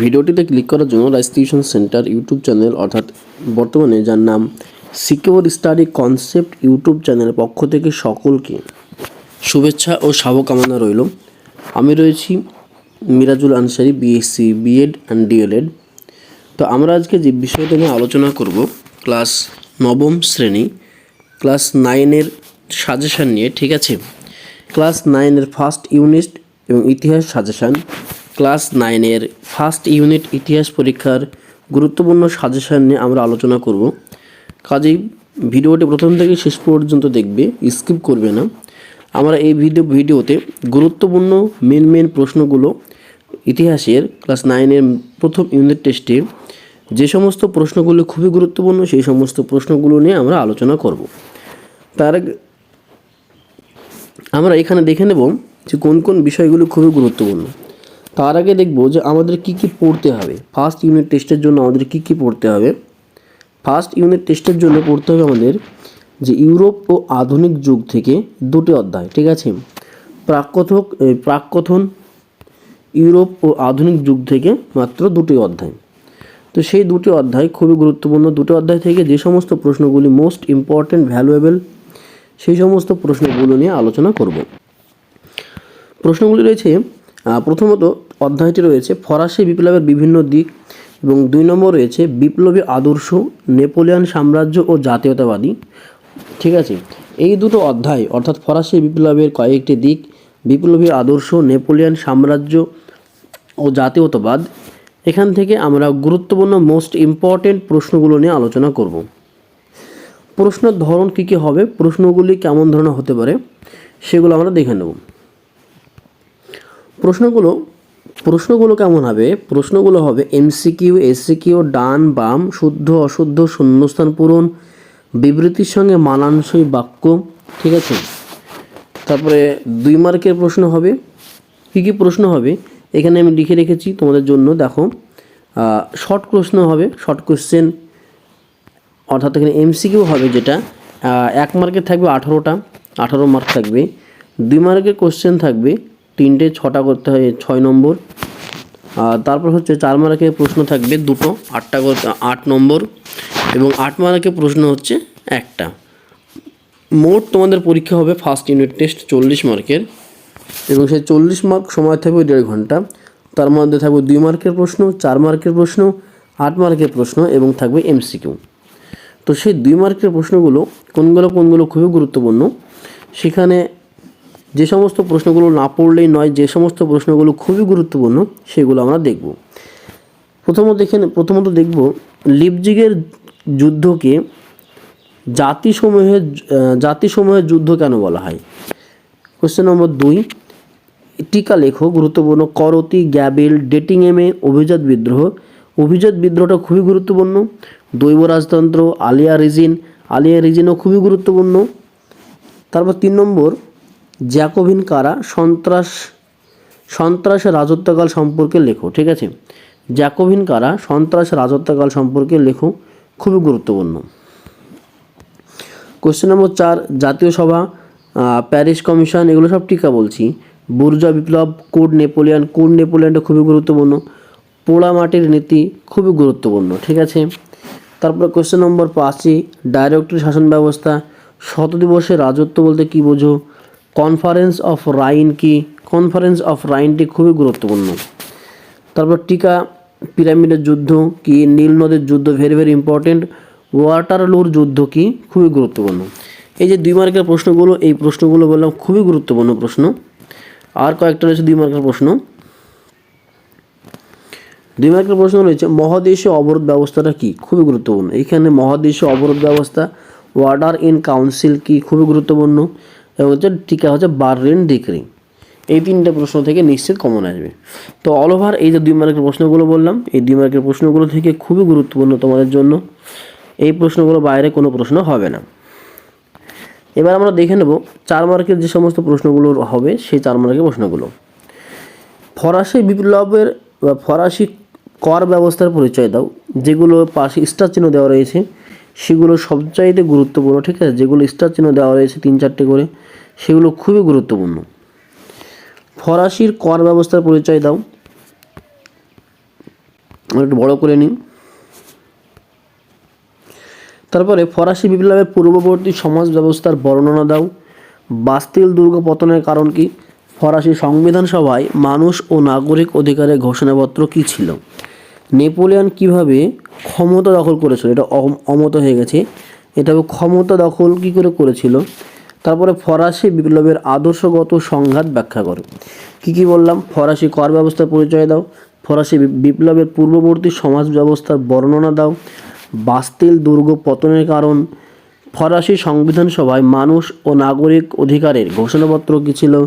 ভিডিওটিতে ক্লিক করার জন্য rise tuition centre YouTube channel অর্থাৎ বর্তমানে যার নাম সিকিউর স্টাডি কনসেপ্ট ইউটিউব চ্যানেলের পক্ষ থেকে সকলকে শুভেচ্ছা ও শুভকামনা রইল। আমি রয়েছি Mirajul Ansari BSc BEd and DElEd তো আমরা আজকে যে বিষয়টা নিয়ে আলোচনা করব ক্লাস নবম শ্রেণি ক্লাস নাইনের সাজেশান নিয়ে, ঠিক আছে? ক্লাস নাইনের ফার্স্ট ইউনিট এবং ইতিহাস সাজেশান ক্লাস নাইনের ফার্স্ট ইউনিট ইতিহাস পরীক্ষার গুরুত্বপূর্ণ সাজেশান নিয়ে আমরা আলোচনা করব। কাজেই ভিডিওটি প্রথম থেকে শেষ পর্যন্ত দেখবে, স্কিপ করবে না। আমরা এই ভিডিও, ভিডিওতে গুরুত্বপূর্ণ মেন মেন প্রশ্নগুলো, ইতিহাসের ক্লাস নাইনের প্রথম ইউনিট টেস্টে যে সমস্ত প্রশ্নগুলো খুবই গুরুত্বপূর্ণ, সেই সমস্ত প্রশ্নগুলো নিয়ে আমরা আলোচনা করব। তার আমরা এখানে দেখে নেব যে কোন কোন বিষয়গুলো খুবই গুরুত্বপূর্ণ। তার আগে দেখব যে আমাদের কি কি পড়তে হবে। ফার্স্ট ইউনিট টেস্টের জন্য আমাদের কি কি পড়তে হবে। ফার্স্ট ইউনিট টেস্টের জন্য পড়তে হবে আমাদের যে ইউরোপ ও আধুনিক যুগ থেকে দুটি অধ্যায়, ঠিক আছে? প্রাককথক প্রাককথন ইউরোপ ও আধুনিক যুগ থেকে মাত্র দুটি অধ্যায়। তো সেই দুটি অধ্যায় খুবই গুরুত্বপূর্ণ। দুটো অধ্যায় থেকে যে সমস্ত প্রশ্নগুলি মোস্ট ইম্পর্ট্যান্ট ভ্যালুয়েবল সেই সমস্ত প্রশ্নগুলো নিয়ে আলোচনা করব। প্রশ্নগুলি রয়েছে প্রথমত অধ্যায়টি রয়েছে, ফরাসি বিপ্লবের বিভিন্ন দিক এবং দুই নম্বর রয়েছে, বিপ্লবী আদর্শ, নেপোলিয়ান সাম্রাজ্য ও জাতীয়তাবাদী। ঠিক আছে? এই দুটো অধ্যায়, অর্থাৎ ফরাসি বিপ্লবের কয়েকটি দিক, বিপ্লবী আদর্শ, নেপোলিয়ান সাম্রাজ্য ও জাতীয়তাবাদ, এখান থেকে আমরা গুরুত্বপূর্ণ মোস্ট ইম্পর্টেন্ট প্রশ্নগুলো নিয়ে আলোচনা করব। প্রশ্নের ধরন কী কী হবে, প্রশ্নগুলি কেমন ধরনের হতে পারে, সেগুলো আমরা দেখে নেব। প্রশ্নগুলো প্রশ্নগুলো কেমন হবে? প্রশ্নগুলো হবে এমসিকিউ এসিকিউ ডান, বাম, শুদ্ধ, অশুদ্ধ, শূন্যস্থান পূরণ, বিবৃতির সঙ্গে মানানসই বাক্য, ঠিক আছে? তারপরে দুই মার্কের প্রশ্ন হবে। কী কী প্রশ্ন হবে? এখানে আমি লিখে রেখেছি তোমাদের জন্য, দেখো। শর্ট প্রশ্ন হবে শর্ট কোশ্চেন অর্থাৎ এখানে এমসিকিউ হবে যেটা। এক মার্কের থাকবে আঠারোটা, আঠারো মার্ক থাকবে। দুই মার্কের কোশ্চেন থাকবে তিনটে, ছটা করতে হয়, ছয় নম্বর। আর তারপর হচ্ছে চার মার্কের প্রশ্ন থাকবে দুটো, আটটা করতে আট নম্বর এবং আট মার্কের প্রশ্ন হচ্ছে একটা। মোট তোমাদের পরীক্ষা হবে ফার্স্ট ইউনিট টেস্ট চল্লিশ মার্কের এবং সেই চল্লিশ মার্ক সময় থাকবে দেড় ঘণ্টা। তার মধ্যে থাকবে দুই মার্কের প্রশ্ন, চার মার্কের প্রশ্ন, আট মার্কের প্রশ্ন এবং থাকবে এমসিকিউ তো সেই দুই মার্কের প্রশ্নগুলো কোনগুলো কোনগুলো খুবই গুরুত্বপূর্ণ, সেখানে যে সমস্ত প্রশ্নগুলো না পড়লেই নয়, যে সমস্ত প্রশ্নগুলো খুবই গুরুত্বপূর্ণ, সেগুলো আমরা দেখব। প্রথমত দেখে প্রথমত দেখব লিপজিগের যুদ্ধকে জাতিসমূহের জাতিসমূহের যুদ্ধ কেন বলা হয়? কোশ্চেন নম্বর দুই, টিকা লেখো গুরুত্বপূর্ণ, করতি, গ্যাবেল ডেটিং এমে অভিজাত বিদ্রোহ। অভিজাত বিদ্রোহটা খুবই গুরুত্বপূর্ণ। দৈব রাজতন্ত্র, আলিয়া রিজিন। আলিয়া রিজিনও খুবই গুরুত্বপূর্ণ। তারপর তিন নম্বর জ্যাকোভিন কারা সন্ত্রাস সন্ত্রাস রাজত্বকাল সম্পর্কে লেখো, ঠিক আছে? জ্যাকোভিন কারা সন্ত্রাস রাজত্বকাল সম্পর্কে লেখো, খুবই গুরুত্বপূর্ণ। কোশ্চেন নম্বর চার, জাতীয় সভা প্যারিস কমিশন এগুলো সব টিকা বলছি। বুর্জা বিপ্লব কোড নেপোলিয়ান কোড নেপোলিয়ানটা খুবই গুরুত্বপূর্ণ। পোড়া মাটির নীতি খুবই গুরুত্বপূর্ণ, ঠিক আছে? তারপরে কোশ্চেন নম্বর পাঁচই ডাইরেক্টরি শাসন ব্যবস্থা শত দিবসের রাজত্ব বলতে কী বোঝো? কনফারেন্স অফ রাইন কি? কনফারেন্স অফ রাইনটি খুবই গুরুত্বপূর্ণ। তারপর টিকা, পিরামিডের যুদ্ধ কি? নীল নদের যুদ্ধ ভেরি ভেরি ইম্পর্টেন্ট ওয়াটারলুর যুদ্ধ কি? খুবই গুরুত্বপূর্ণ। এই যে দুই মার্কের প্রশ্নগুলো, এই প্রশ্নগুলো বললাম খুবই গুরুত্বপূর্ণ প্রশ্ন। আর কয়েকটা রয়েছে দুই মার্কের প্রশ্ন। দুই মার্কের প্রশ্ন রয়েছে, মহাদেশীয় অবরোধ ব্যবস্থাটা কি? খুবই গুরুত্বপূর্ণ। এখানে মহাদেশীয় অবরোধ ব্যবস্থা ওয়ার্ডার ইন কাউন্সিল কি? খুবই গুরুত্বপূর্ণ। এবং হচ্ছে টিকা হচ্ছে বার্রেন ডিক্রি। এই তিনটে প্রশ্ন থেকে নিশ্চিত কমন আসবে। তো অল ওভার এই যে দুই মার্কের প্রশ্নগুলো বললাম, এই দুই মার্কের প্রশ্নগুলো থেকে খুবই গুরুত্বপূর্ণ তোমাদের জন্য। এই প্রশ্নগুলো বাইরে কোনো প্রশ্ন হবে না। এবার আমরা দেখে নেব চার মার্কের যে সমস্ত প্রশ্নগুলো হবে, সেই চার মার্কের প্রশ্নগুলো। ফরাসি বিপ্লবের বা ফরাসি কর ব্যবস্থার পরিচয় দাও, যেগুলো পাশে স্টার চিহ্ন দেওয়া রয়েছে। সেগুলো সবচাইতে গুরুত্বপূর্ণ, ঠিক আছে? যেগুলো স্টার চিহ্ন দেওয়া রয়েছে তিন চারটে করে, সেগুলো খুবই গুরুত্বপূর্ণ। ফরাসির কর ব্যবস্থার পরিচয় দাও। একটু বড় করে নিই। তারপরে ফরাসি বিপ্লবের পূর্ববর্তী সমাজ ব্যবস্থার বর্ণনা দাও। বাস্তিল দুর্গ পতনের কারণ কি? ফরাসি সংবিধান সভায় মানুষ ও নাগরিক অধিকারের ঘোষণাপত্র কি ছিল? নেপোলিয়ন কীভাবে ক্ষমতা দখল করেছিল? এটা অম- অমত হয়ে গেছে। এটা ক্ষমতা দখল কি করে করেছিল? তারপরে ফরাসি বিপ্লবের আদর্শগত সংঘাত ব্যাখ্যা করো। কি কি বললাম? ফরাসি কর ব্যবস্থার পরিচয় দাও। ফরাসি বিপ্লবের পূর্ববর্তী সমাজ ব্যবস্থার বর্ণনা দাও। বাস্তিল দুর্গ পতনের কারণ। ফরাসি সংবিধান সভায় মানুষ ও নাগরিক অধিকারের ঘোষণাপত্র কী ছিল?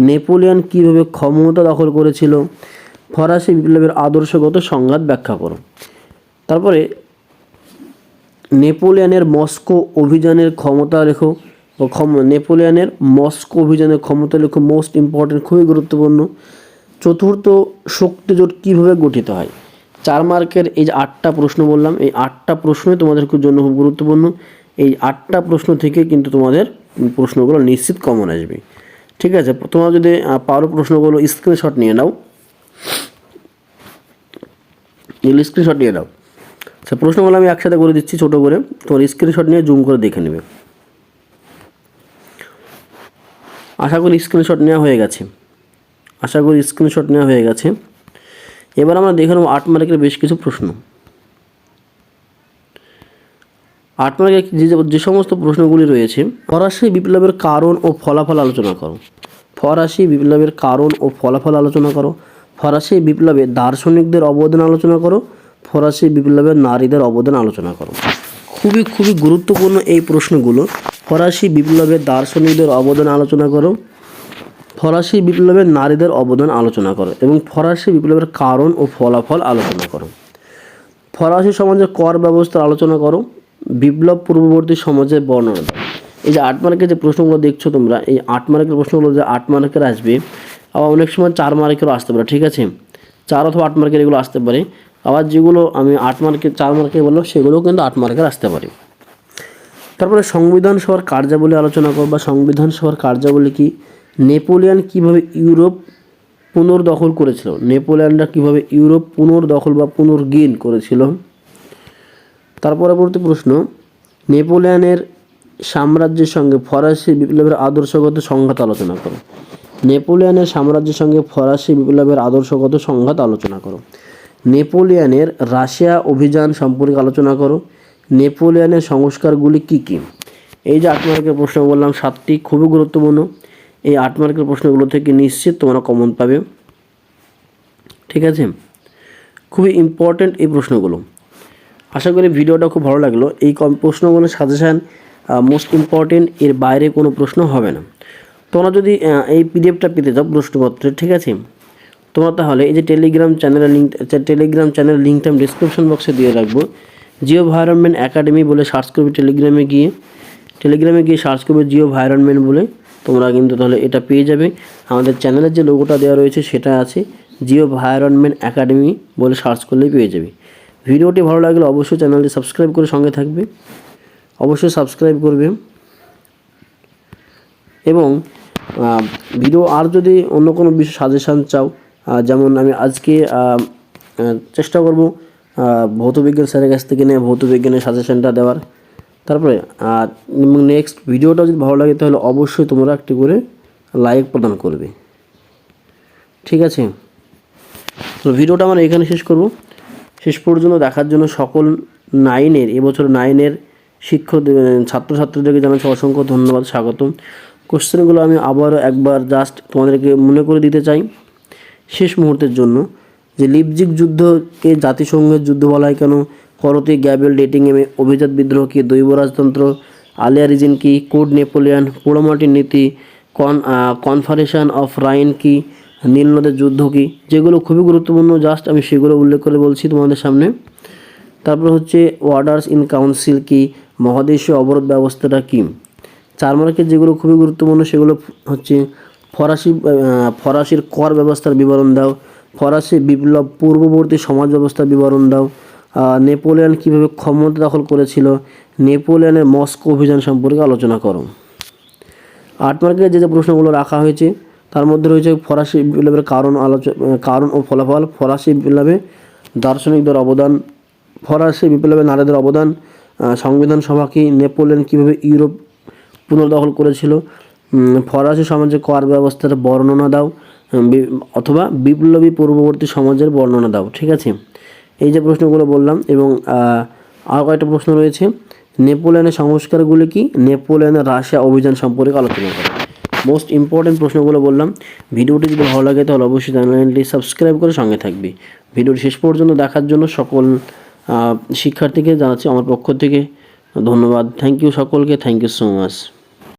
নেপোলিয়ন কীভাবে ক্ষমতা দখল করেছিল? ফরাসি বিপ্লবের আদর্শগত সংঘাত ব্যাখ্যা করো। তারপরে, নেপোলিয়ানের মস্কো অভিযানের ক্ষমতা লেখো ক্ষম, নেপোলিয়নের মস্কো অভিযানের ক্ষমতা লেখো মোস্ট ইম্পর্টেন্ট খুবই গুরুত্বপূর্ণ। চতুর্থ শক্তিজোট কীভাবে গঠিত হয়? চার মার্কের এই যে আটটা প্রশ্ন বললাম, এই আটটা প্রশ্নই তোমাদের জন্য খুব গুরুত্বপূর্ণ। এই আটটা প্রশ্ন থেকে কিন্তু তোমাদের প্রশ্নগুলো নিশ্চিত কমন আসবে। ঠিক আছে, তোমরা যদি পারো প্রশ্নগুলো স্ক্রিনশট নিয়ে নাও। এগুলো স্ক্রিনশট নিয়ে নাও। আচ্ছা প্রশ্নগুলো আমি একসাথে করে দিচ্ছি, ছোটো করে। তোমার স্ক্রিনশট নিয়ে জুম করে দেখে নেবে। আশা করি স্ক্রিনশট নেওয়া হয়ে গেছে। আশা করি স্ক্রিনশট নেওয়া হয়ে গেছে। এবার আমরা দেখে নেব আট মার্কের বেশ কিছু প্রশ্ন। আট মার্কের যে যে সমস্ত প্রশ্নগুলি রয়েছে, ফরাসি বিপ্লবের কারণ ও ফলাফল আলোচনা করো। ফরাসি বিপ্লবের কারণ ও ফলাফল আলোচনা করো। ফরাসি বিপ্লবে দার্শনিকদের অবদান আলোচনা করো, ফরাসি বিপ্লবের নারীদের অবদান আলোচনা করো। খুবই খুবই গুরুত্বপূর্ণ এই প্রশ্নগুলো। ফরাসি বিপ্লবের দার্শনিকদের অবদান আলোচনা করো, ফরাসি বিপ্লবের নারীদের অবদান আলোচনা করো এবং ফরাসি বিপ্লবের কারণ ও ফলাফল আলোচনা করো। ফরাসি সমাজের কর ব্যবস্থা আলোচনা করো, বিপ্লব পূর্ববর্তী সমাজের বর্ণনা এই যে আট মার্কের যে প্রশ্নগুলো দেখছ তোমরা, এই আট মার্কের প্রশ্নগুলো যে আট মার্কের আসবে আবার অনেক সময় চার মার্কেরও আসতে পারে, ঠিক আছে? চার অথবা আট মার্কের এগুলো আসতে পারে। আবার যেগুলো আমি আট মার্কের চার মার্কের বললাম, সেগুলোও কিন্তু আট মার্কের আসতে পারে। তারপরে সংবিধান সভার কার্যাবলী আলোচনা করো বা সংবিধান সভার কার্যাবলী কি? নেপোলিয়ন কীভাবে ইউরোপ পুনর্দখল করেছিল? নেপোলিয়নরা কীভাবে ইউরোপ পুনর্দখল বা পুনর্গেন করেছিল? তার পরবর্তী প্রশ্ন, নেপোলিয়নের সাম্রাজ্যের সঙ্গে ফরাসি বিপ্লবের আদর্শগত সংঘাত আলোচনা করো। নেপোলিয়নের সাম্রাজ্যের সঙ্গে ফরাসি বিপ্লবের আদর্শগত সংঘাত আলোচনা করো। নেপোলিয়ানের রাশিয়া অভিযান সম্পর্কে আলোচনা করো। নেপোলিয়ানের সংস্কারগুলি কী কী? এই যে আট মার্কের প্রশ্ন বললাম, সাতটি খুবই গুরুত্বপূর্ণ। এই আট মার্কের প্রশ্নগুলো থেকে নিশ্চিত তোমরা কমন পাবে। ঠিক আছে? খুবই ইম্পর্ট্যান্ট এই প্রশ্নগুলো। আশা করি ভিডিওটা খুব ভালো লাগল। এই প্রশ্নগুলো সাজেশান মোস্ট ইম্পর্টেন্ট এর বাইরে কোনো প্রশ্ন হবে না। তোমরা যদি এই পিডিএফটা পেতে চাও প্রশ্নপত্রের ঠিক আছে? তোমরা তাহলে এই যে টেলিগ্রাম চ্যানেলের লিঙ্ক টেলিগ্রাম চ্যানেলের লিঙ্কটা আমি ডিসক্রিপশন বক্সে দিয়ে রাখব। জিও ভাইরনমেন্ট একাডেমি বলে সার্চ করবে টেলিগ্রামে গিয়ে। টেলিগ্রামে গিয়ে সার্চ করবে জিও ভাইরনমেন্ট বলে। তোমরা কিন্তু তাহলে এটা পেয়ে যাবে। আমাদের চ্যানেলের যে লোগোটা দেওয়া রয়েছে, সেটা আছে জিও ভাইরনমেন্ট একাডেমি বলে সার্চ করলেই পেয়ে যাবে। ভিডিওটি ভালো লাগলে অবশ্যই চ্যানেলটি সাবস্ক্রাইব করে সঙ্গে থাকবে। অবশ্যই সাবস্ক্রাইব করবে। এবং ভিডিও আর যদি অন্য কোনো বিষয় সাজেশান চাও যেমন আমি আজকে চেষ্টা করব ভৌতবিজ্ঞান স্যারের কাছ থেকে নিয়ে ভৌতবিজ্ঞানের সাজেশানটা দেওয়ার। তারপরে, আর নেক্সট ভিডিওটা যদি ভালো লাগে, তাহলে অবশ্যই তোমরা একটি করে লাইক প্রদান করবে। ঠিক আছে? তো ভিডিওটা আমরা এখানে শেষ করব। শেষ পর্যন্ত দেখার জন্য সকল নাইনের এবছর নাইনের শিক্ষক ছাত্রছাত্রীদেরকে জানাচ্ছি অসংখ্য ধন্যবাদ, স্বাগতম। কোশ্চেনগুলো আমি আবারও একবার জাস্ট তোমাদেরকে মনে করে দিতে চাই শেষ মুহূর্তের জন্য, যে লিপজিক যুদ্ধকে জাতিসংঘের যুদ্ধ বলা হয় কেন? করতে গ্যাবেল ডেটিং এমে অভিজাত বিদ্রোহ কি দৈব রাজতন্ত্র, আলিয়া রিজিন কি, কোড নেপোলিয়ান, পোড়োমাটির নীতি, কন কনফারেশন অফ রাইন কি, নীল নদের যুদ্ধ কি, যেগুলো খুবই গুরুত্বপূর্ণ জাস্ট আমি সেগুলো উল্লেখ করে বলছি তোমাদের সামনে। তারপর হচ্ছে ওয়ার্ডার্স ইন কাউন্সিল কি, মহাদেশীয় অবরোধ ব্যবস্থাটা কি? চার মার্কের যেগুলো খুবই গুরুত্বপূর্ণ সেগুলো হচ্ছে ফরাসি ফরাসির কর ব্যবস্থার বিবরণ দাও, ফরাসি বিপ্লব পূর্ববর্তী সমাজ ব্যবস্থার বিবরণ দাও নেপোলিয়ন কীভাবে ক্ষমতা দখল করেছিল, নেপোলিয়নের মস্কো অভিযান সম্পর্কে আলোচনা করো। আট মার্কের যে যে প্রশ্নগুলো রাখা হয়েছে, তার মধ্যে রয়েছে ফরাসি বিপ্লবের কারণ আলোচনা কারণ ও ফলাফল, ফরাসি বিপ্লবে দার্শনিকদের অবদান, ফরাসি বিপ্লবে নারীদের অবদান সংবিধান সভা কি, নেপোলিয়ন কীভাবে ইউরোপ পুনর্দখল করেছিল। ফরাসি সমাজে কর ব্যবস্থার বর্ণনা দাও অথবা বিপ্লবী পূর্ববর্তী সমাজের বর্ণনা দাও, ঠিক আছে? এই যে প্রশ্নগুলো বললাম এবং আরও কয়েকটা প্রশ্ন রয়েছে। নেপোলিয়নের সংস্কারগুলি কি? নেপোলিয়নের রাশিয়া অভিযান সম্পর্কে আলোচনা করে। মোস্ট ইম্পর্টেন্ট প্রশ্নগুলো বললাম। ভিডিওটি যদি ভালো লাগে তাহলে অবশ্যই চ্যানেলটি সাবস্ক্রাইব করে সঙ্গে থাকবে। ভিডিওটি শেষ পর্যন্ত দেখার জন্য সকল শিক্ষার্থীকে জানাচ্ছি আমার পক্ষ থেকে ধন্যবাদ। থ্যাংক ইউ সকলকে। Thank you so much